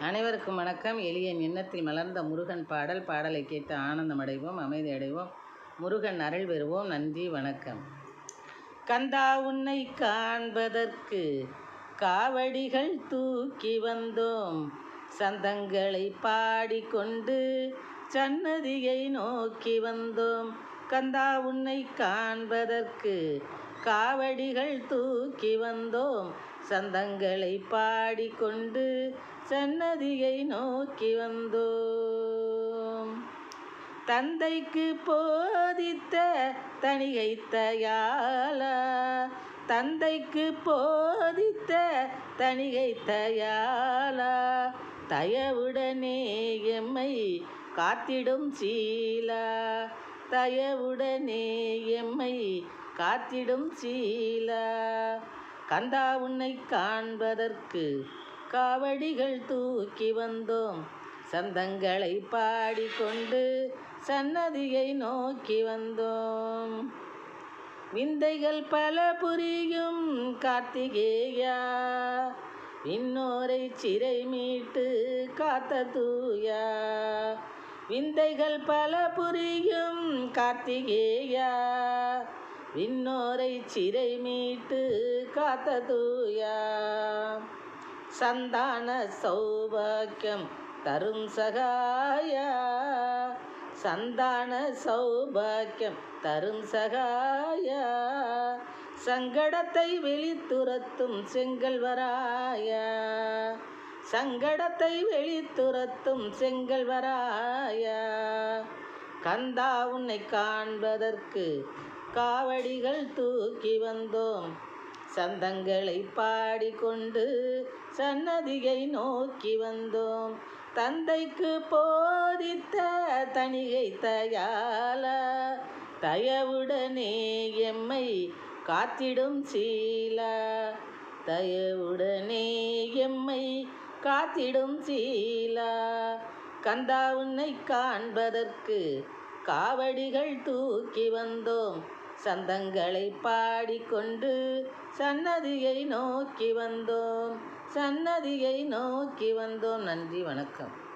அனைவருக்கும் வணக்கம். எளியன் எண்ணத்தில் மலர்ந்த முருகன் பாடல் பாடலை கேட்டு ஆனந்தம் அடைவோம் அமைதி அடைவோம் முருகன் அருள் பெறுவோம். நன்றி வணக்கம். கந்தா உன்னை காண்பதற்கு காவடிகள் தூக்கி வந்தோம். சந்தங்களை பாடிக்கொண்டு சன்னதியை நோக்கி வந்தோம். கந்தா உன்னை காண்பதற்கு காவடிகள் தூக்கி வந்தோம். சந்தங்களை பாடிக்கொண்டு சன்னதியை நோக்கி வந்தோம். தந்தைக்கு போதித்த தணிகை தயாலா தந்தைக்கு போதித்த தணிகை தயாலா தயவுடனே எம்மை காத்திடும் சீலா தயவுடனே எம்மை காத்திடும் சீலா. கந்தா உன்னை காண்பதற்கு காவடிகள் தூக்கி வந்தோம். சந்தங்களை பாடிக்கொண்டு சன்னதியை நோக்கி வந்தோம். விந்தைகள் பல புரியும் கார்த்திகேயா. விண்ணோரை சிறை மீட்டு காத்த தூயா. விந்தைகள் பல புரியும் கார்த்திகேயா. விண்ணோரை சிறை மீட்டு காத்த தூயா. சந்தான சௌபாக்கியம் தரும் சகாயா. சந்தான சௌபாக்கியம் தரும் சகாயா. சங்கடத்தை வெளித்துரத்தும் செங்கல்வராயா சங்கடத்தை வெளித்துரத்தும் செங்கல்வராயா கந்தா உன்னை காண்பதற்கு காவடிகள் தூக்கி வந்தோம். சந்தங்களை பாடிக்கொண்டு சன்னதியை நோக்கி வந்தோம். தந்தைக்கு போதித்த தணிகை தயால தயவுடனே எம்மை காத்திடும் சீலா. தயவுடனே எம்மை காத்திடும் சீலா. கந்தா உன்னை காண்பதற்கு காவடிகள் தூக்கி வந்தோம். சந்தங்களை பாடிக்கொண்டு சன்னதியை நோக்கி வந்தோம். சன்னதியை நோக்கி வந்தோம். நன்றி வணக்கம்.